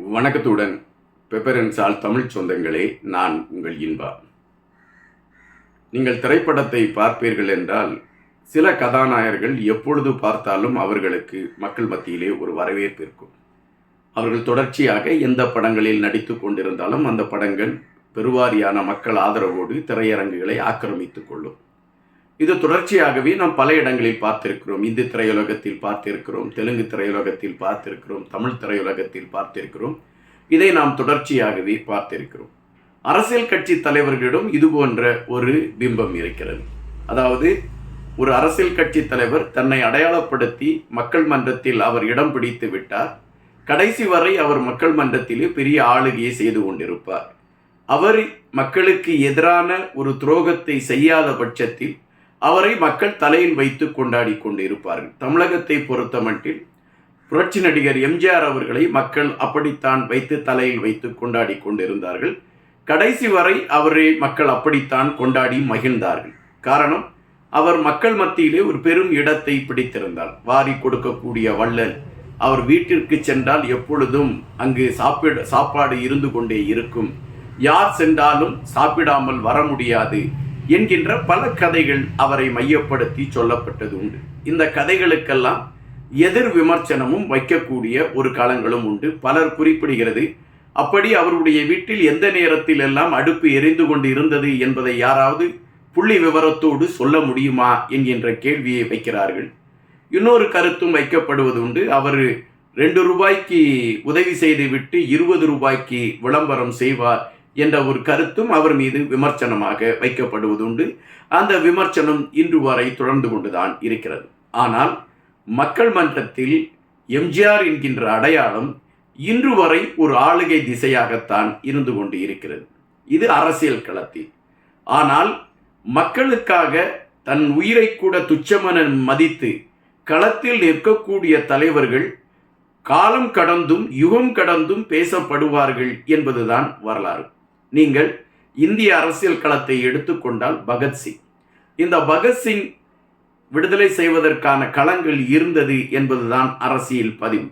வணக்கத்துடன் பெப்பரன்சால் தமிழ் சொந்தங்களே நான் உங்கள் இன்பா. நீங்கள் திரைப்படத்தை பார்ப்பீர்கள் என்றால் சில கதாநாயகர்கள் எப்பொழுது பார்த்தாலும் அவர்களுக்கு மக்கள் மத்தியிலே ஒரு வரவேற்பு இருக்கும். அவர்கள் தொடர்ச்சியாக எந்த படங்களில் நடித்து கொண்டிருந்தாலும் அந்த படங்கள் பெருவாரியான மக்கள் ஆதரவோடு திரையரங்குகளை ஆக்கிரமித்துக் கொள்ளும். இது தொடர்ச்சியாகவே நாம் பல இடங்களில் பார்த்திருக்கிறோம். இந்தி திரையுலகத்தில் பார்த்திருக்கிறோம் தெலுங்கு திரையுலகத்தில் பார்த்திருக்கிறோம் தமிழ் திரையுலகத்தில் பார்த்திருக்கிறோம். இதை நாம் தொடர்ச்சியாகவே பார்த்திருக்கிறோம். அரசியல் கட்சி தலைவர்களிடம் இது போன்ற ஒரு பிம்பம் இருக்கிறது. அதாவது ஒரு அரசியல் கட்சி தலைவர் தன்னை அடையாளப்படுத்தி மக்கள் மன்றத்தில் அவர் இடம் பிடித்து விட்டார். கடைசி வரை அவர் மக்கள் மன்றத்திலே பெரிய ஆளுகையை செய்து கொண்டிருப்பார். அவர் மக்களுக்கு எதிரான ஒரு துரோகத்தை செய்யாத பட்சத்தில் அவரை மக்கள் தலையில் வைத்து கொண்டாடி கொண்டு இருப்பார்கள் தமிழகத்தை பொறுத்த மட்டில் புரட்சி நடிகர் எம்ஜிஆர் அவர்களை மக்கள் அப்படித்தான் வைத்து தலையில் வைத்து கொண்டாடி கொண்டிருந்தார்கள். கடைசி வரை அவரை மக்கள் அப்படித்தான் கொண்டாடி மகிழ்ந்தார்கள். காரணம் அவர் மக்கள் மத்தியிலே ஒரு பெரும் இடத்தை பிடித்திருந்தார். வாரி கொடுக்கக்கூடிய வள்ளல் அவர் வீட்டிற்கு சென்றால் எப்பொழுதும் அங்கு சாப்பிட சாப்பாடு இருந்து கொண்டே இருக்கும். யார் சென்றாலும் சாப்பிடாமல் வர முடியாது. என்கின்ற பல கதைகள் அவரை மையப்படுத்தி சொல்லப்பட்டது உண்டு. இந்த கதைகளுக்கெல்லாம் எதிர் விமர்சனமும் வைக்கக்கூடிய ஒரு காலங்களும் உண்டு. பலர் குறிப்பிடுகிறது அப்படி அவருடைய வீட்டில் எந்த நேரத்தில் எல்லாம் அடுப்பு எரிந்து கொண்டு இருந்தது என்பதை யாராவது புள்ளி விவரத்தோடு சொல்ல முடியுமா? என்கின்ற கேள்வியை வைக்கிறார்கள். இன்னொரு கருத்தும் வைக்கப்படுவது உண்டு. அவர் ரெண்டு ரூபாய்க்கு உதவி செய்துவிட்டு இருபது ரூபாய்க்கு விளம்பரம் செய்வார் என்ற ஒரு கருத்தும் அவர் மீது விமர்சனமாக வைக்கப்படுவதுண்டு. அந்த விமர்சனம் இன்று வரை தொடர்ந்து கொண்டுதான் இருக்கிறது. ஆனால் மக்கள் மன்றத்தில் எம்ஜிஆர் என்கின்ற அடையாளம் இன்று வரை ஒரு ஆளுகை திசையாகத்தான் இருந்து கொண்டு இருக்கிறது. இது அரசியல் களத்தில். ஆனால் மக்களுக்காக தன் உயிரை கூட துச்சமென மதித்து களத்தில் நிற்கக்கூடிய தலைவர்கள் காலம் கடந்தும் யுகம் கடந்தும் பேசப்படுவார்கள் என்பதுதான் வரலாறு. நீங்கள் இந்திய அரசியல் களத்தை எடுத்துக்கொண்டால் பகத்சிங் இந்த பகத்சிங் விடுதலை செய்வதற்கான களங்கள் இருந்தது என்பதுதான் அரசியல் பதிவு.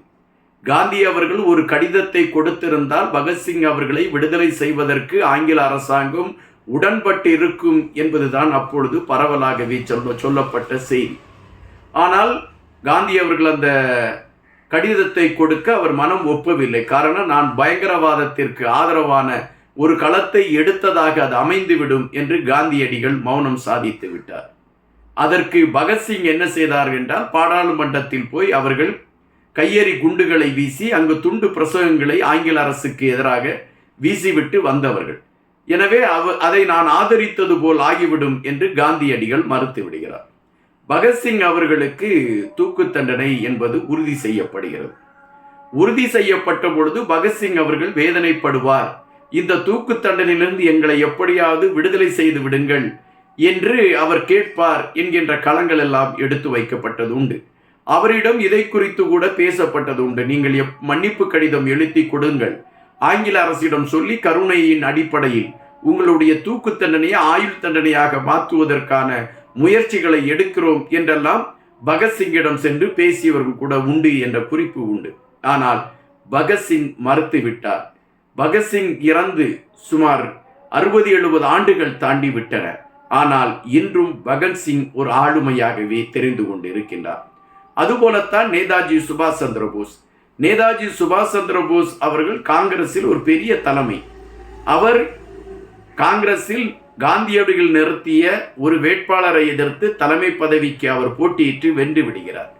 காந்தி அவர்கள் ஒரு கடிதத்தை கொடுத்திருந்தால் பகத்சிங் அவர்களை விடுதலை செய்வதற்கு ஆங்கில அரசாங்கம் உடன்பட்டு இருக்கும் என்பதுதான் அப்பொழுது பரவலாகவே சொல்ல சொல்லப்பட்ட செய்தி. ஆனால் காந்தி அவர்கள் அந்த கடிதத்தை கொடுக்க அவர் மனம் ஒப்பவில்லை. காரணம் நான் பயங்கரவாதத்திற்கு ஆதரவான ஒரு களத்தை எடுத்ததாக அது அமைந்துவிடும் என்று காந்தியடிகள் மௌனம் சாதித்து விட்டார். அதற்கு பகத்சிங் என்ன செய்தார் என்றால் பாராளுமன்றத்தில் போய் அவர்கள் கையெறி குண்டுகளை வீசி அங்கு துண்டு பிரசவங்களை ஆங்கில அரசுக்கு எதிராக வீசிவிட்டு வந்தவர்கள். எனவே அவ அதை நான் ஆதரித்தது போல் ஆகிவிடும் என்று காந்தியடிகள் மறுத்து விடுகிறார். பகத்சிங் அவர்களுக்கு தூக்கு தண்டனை என்பது உறுதி செய்யப்படுகிறது. உறுதி செய்யப்பட்ட பொழுது பகத்சிங் அவர்கள் வேதனைப்படுவார். இந்த தூக்கு தண்டனையிலிருந்து எங்களை எப்படியாவது விடுதலை செய்து விடுங்கள் என்று அவர் கேட்பார் என்கின்ற களங்கள் எல்லாம் எடுத்து வைக்கப்பட்டது உண்டு அவரிடம் இதை குறித்து கூட பேசப்பட்டது உண்டு நீங்கள் எப் மன்னிப்பு கடிதம் எழுத்தி கொடுங்கள். ஆங்கில அரசிடம் சொல்லி கருணையின் அடிப்படையில் உங்களுடைய தூக்கு தண்டனையை ஆயுள் தண்டனையாக மாற்றுவதற்கான முயற்சிகளை எடுக்கிறோம் என்றெல்லாம் பகத்சிங்கிடம் சென்று பேசியவர்கள் கூட உண்டு என்ற குறிப்பு உண்டு. ஆனால் பகத்சிங் மறுத்து விட்டார் பகத்சிங் இறந்து சுமார் அறுபது எழுபது ஆண்டுகள் தாண்டி விட்டன. ஆனால் இன்றும் பகத்சிங் ஒரு ஆளுமையாகவே தெரிந்து கொண்டு இருக்கின்றார் அதுபோலத்தான் நேதாஜி சுபாஷ் சந்திர போஸ். நேதாஜி சுபாஷ் சந்திர போஸ் அவர்கள் காங்கிரஸில் ஒரு பெரிய தலைமை. அவர் காங்கிரஸில் காந்தியடிகள் நிறுத்திய ஒரு வேட்பாளரை எதிர்த்து தலைமை பதவிக்கு அவர் போட்டியிட்டு வென்று விடுகிறார்.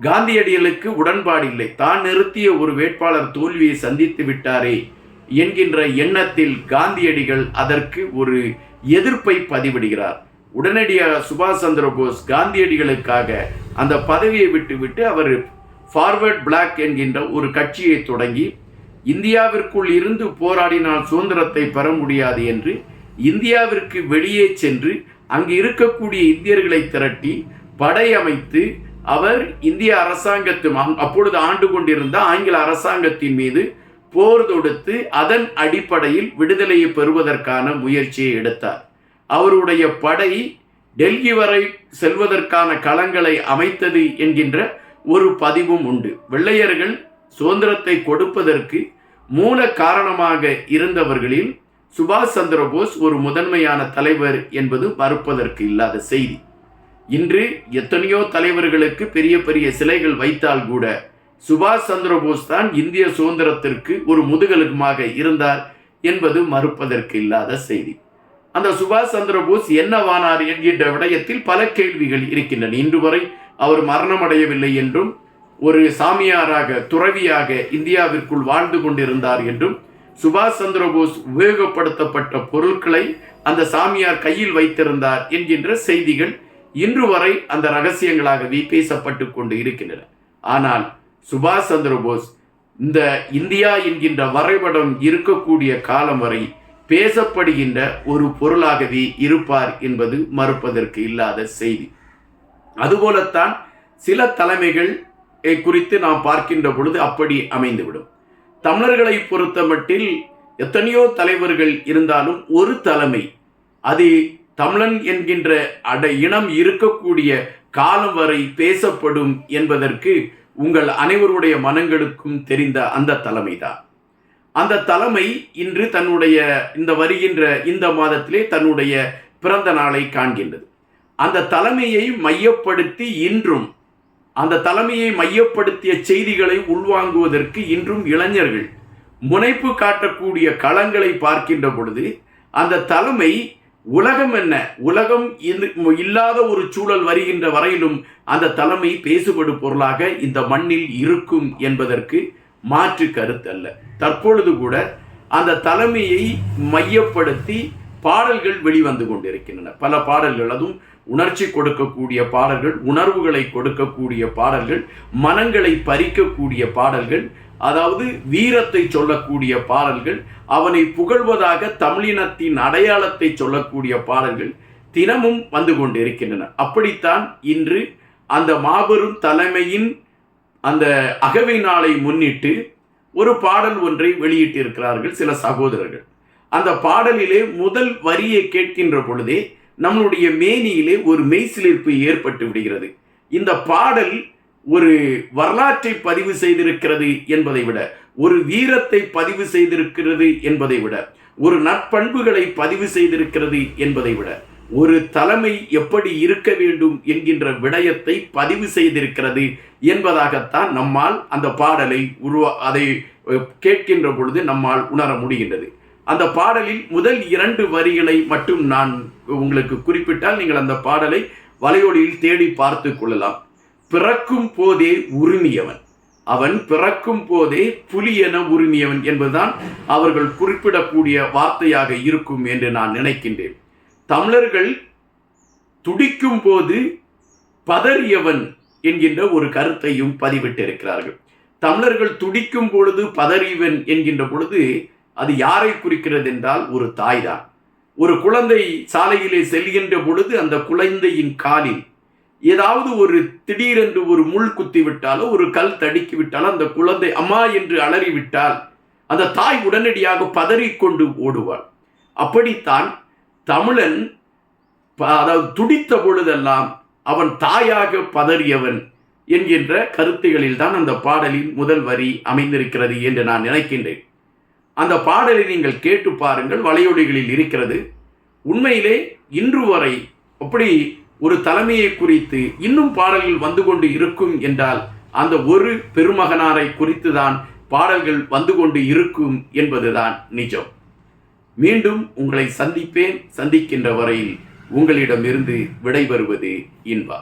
காந்தியடிகளுக்கு உடன்பாடு இல்லை தான் நிறுத்திய ஒரு வேட்பாளர் தோல்வியை சந்தித்து விட்டாரே என்கின்ற எண்ணத்தில் காந்தியடிகள் அதற்கு ஒரு எதிர்ப்பை பதிவிடுகிறார். உடனடியாக சுபாஷ் சந்திர போஸ் காந்தியடிகளுக்காக அந்த பதவியை விட்டுவிட்டு அவர் ஃபார்வர்ட் பிளாக் என்கின்ற ஒரு கட்சியை தொடங்கி இந்தியாவிற்குள் இருந்து போராடினால் சுதந்திரத்தை பெற முடியாது என்று இந்தியாவிற்கு வெளியே சென்று அங்கு இருக்கக்கூடிய இந்தியர்களை திரட்டி படை அமைத்து அவர் இந்திய அரசாங்கத்து அப்பொழுது ஆண்டு கொண்டிருந்த ஆங்கில அரசாங்கத்தின் மீது போர் தொடுத்து அதன் அடிப்படையில் விடுதலையை பெறுவதற்கான முயற்சியை எடுத்தார். அவருடைய படை டெல்லி வரை செல்வதற்கான களங்களை அமைத்தது என்கின்ற ஒரு பதிவும் உண்டு. வெள்ளையர்கள் சுதந்திரத்தை கொடுப்பதற்கு மூல காரணமாக இருந்தவர்களில் சுபாஷ் சந்திரபோஸ் ஒரு முதன்மையான தலைவர் என்பது மறுப்பதற்கு இல்லாத செய்தி. இன்று எத்தனையோ தலைவர்களுக்கு பெரிய பெரிய சிலைகள் வைத்தால் கூட சுபாஷ் சந்திரபோஸ் தான் இந்திய சுதந்திரத்திற்கு ஒரு முதுகெலும்புமாக இருந்தார் என்பது மறுப்பதற்கு இல்லாத செய்தி. அந்த சுபாஷ் சந்திரபோஸ் என்னவானார் என்கின்ற விடயத்தில் பல கேள்விகள் இருக்கின்றன. இன்று வரை அவர் மரணமடையவில்லை என்றும் ஒரு சாமியாராக துறவியாக இந்தியாவிற்குள் வாழ்ந்து கொண்டிருந்தார் என்றும் சுபாஷ் சந்திரபோஸ் உபயோகப்படுத்தப்பட்ட பொருட்களை அந்த சாமியார் கையில் வைத்திருந்தார் என்கின்ற செய்திகள் இன்று வரை அந்த ரகசியங்களாகவே பேசப்பட்டு கொண்டு இருக்கின்றன. ஆனால் சுபாஷ் சந்திர போஸ் இந்த இந்தியா என்கின்ற வரைபடம் இருக்கக்கூடிய காலம் வரை பேசப்படுகின்ற ஒரு பொருளாகவே இருப்பார் என்பது மறுப்பதற்கு இல்லாத செய்தி. அதுபோலத்தான் சில தலைமைகள் குறித்து நாம் பார்க்கின்ற பொழுது அப்படி அமைந்துவிடும். தமிழர்களை பொறுத்த மட்டில் எத்தனையோ தலைவர்கள் இருந்தாலும் ஒரு தலைமை அது தமிழன் என்கின்ற அட இனம் இருக்கக்கூடிய காலம் வரை பேசப்படும் என்பதற்கு உங்கள் அனைவருடைய மனங்களுக்கும் தெரிந்த அந்த தலைமைதான். அந்த தலைமை இன்று தன்னுடைய இந்த வருகின்ற இந்த மாதத்திலே தன்னுடைய பிறந்த நாளை காண்கின்றது. அந்த தலைமையை மையப்படுத்தி இன்றும் அந்த தலைமையை மையப்படுத்திய செய்திகளை உள்வாங்குவதற்கு இன்றும் இளைஞர்கள் முனைப்பு காட்டக்கூடிய களங்களை பார்க்கின்ற பொழுது அந்த தலைமை உலகம் என்ன? உலகம் இல்லாத ஒரு சூழல் வருகின்ற வரையிலும் அந்த தலைமை பேசுபடு பொருளாக இந்த மண்ணில் இருக்கும் என்பதற்கு மாற்று கருத்து அல்ல. தற்பொழுது கூட அந்த தலைமையை மையப்படுத்தி பாடல்கள் வெளிவந்து கொண்டிருக்கின்றன. பல பாடல்கள் அதுவும் உணர்ச்சி கொடுக்கக்கூடிய பாடல்கள் உணர்வுகளை கொடுக்கக்கூடிய பாடல்கள் மனங்களை பறிக்கக்கூடிய பாடல்கள் அதாவது வீரத்தை சொல்லக்கூடிய பாடல்கள் அவனை புகழ்வதாக தமிழினத்தின் அடையாளத்தை சொல்லக்கூடிய பாடல்கள் தினமும் வந்து கொண்டிருக்கின்றன. அப்படித்தான் இன்று அந்த மாபெரும் தலைமையின் அந்த அகவை நாளை முன்னிட்டு ஒரு பாடல் ஒன்றை வெளியிட்டிருக்கிறார்கள் சில சகோதரர்கள். அந்த பாடலிலே முதல் வரியை கேட்கின்ற பொழுதே நம்மளுடைய மேனியிலே ஒரு மெய்சிலிருப்பு ஏற்பட்டு விடுகிறது. இந்த பாடல் ஒரு வரலாற்றை பதிவு செய்திருக்கிறது என்பதை விட ஒரு வீரத்தை பதிவு செய்திருக்கிறது என்பதை விட ஒரு நற்பண்புகளை பதிவு செய்திருக்கிறது என்பதை விட ஒரு தலைமை எப்படி இருக்க வேண்டும் என்கின்ற விடயத்தை பதிவு செய்திருக்கிறது என்பதாகத்தான் நம்மால் அந்த பாடலை உருவா அதை கேட்கின்ற பொழுது நம்மால் உணர முடிகின்றது. அந்த பாடலில் முதல் இரண்டு வரிகளை மட்டும் நான் உங்களுக்கு குறிப்பிட்டால் நீங்கள் அந்த பாடலை வலையொலியில் தேடி பார்த்து கொள்ளலாம். பிறக்கும் போதே உரிமையவன். அவன் பிறக்கும் போதே புலி என உரிமையவன் என்பதுதான் அவர்கள் குறிப்பிடக்கூடிய வார்த்தையாக இருக்கும் என்று நான் நினைக்கின்றேன். தமிழர்கள் துடிக்கும் போது பதறியவன் என்கின்ற ஒரு கருத்தையும் பதிவிட்டிருக்கிறார்கள். தமிழர்கள் துடிக்கும் பொழுது பதறியவன் என்கின்ற பொழுது அது யாரை குறிக்கிறது என்றால் ஒரு தாய் தான் ஒரு குழந்தை சாலையிலே செல்கின்ற பொழுது அந்த குழந்தையின் காலில் ஏதாவது ஒரு திடீரென்று ஒரு முள் குத்தி விட்டாலோ ஒரு கல் தடுக்கி விட்டாலோ அந்த குழந்தை அம்மா என்று அலறிவிட்டால் அந்த தாய் உடனடியாக பதறிக்கொண்டு ஓடுவாள். அப்படித்தான் தமிழன் அதாவது துடித்த பொழுதெல்லாம் அவன் தாயாக பதறியவன் என்கின்ற கருத்துகளில் தான் அந்த பாடலின் முதல் வரி அமைந்திருக்கிறது என்று நான் நினைக்கின்றேன். அந்த பாடலை நீங்கள் கேட்டு பாருங்கள் வலையொலிகளில் இருக்கிறது. உண்மையிலே இன்று வரை அப்படி ஒரு தலைமையை குறித்து இன்னும் பாடல்கள் வந்து கொண்டு இருக்கும் என்றால் அந்த ஒரு பெருமகனாரை குறித்து தான் பாடல்கள் வந்து கொண்டு இருக்கும் என்பதுதான் நிஜம். மீண்டும் உங்களை சந்திப்பேன் சந்திக்கின்ற வரையில் உங்களிடமிருந்து விடைபெறுவது இன்பா.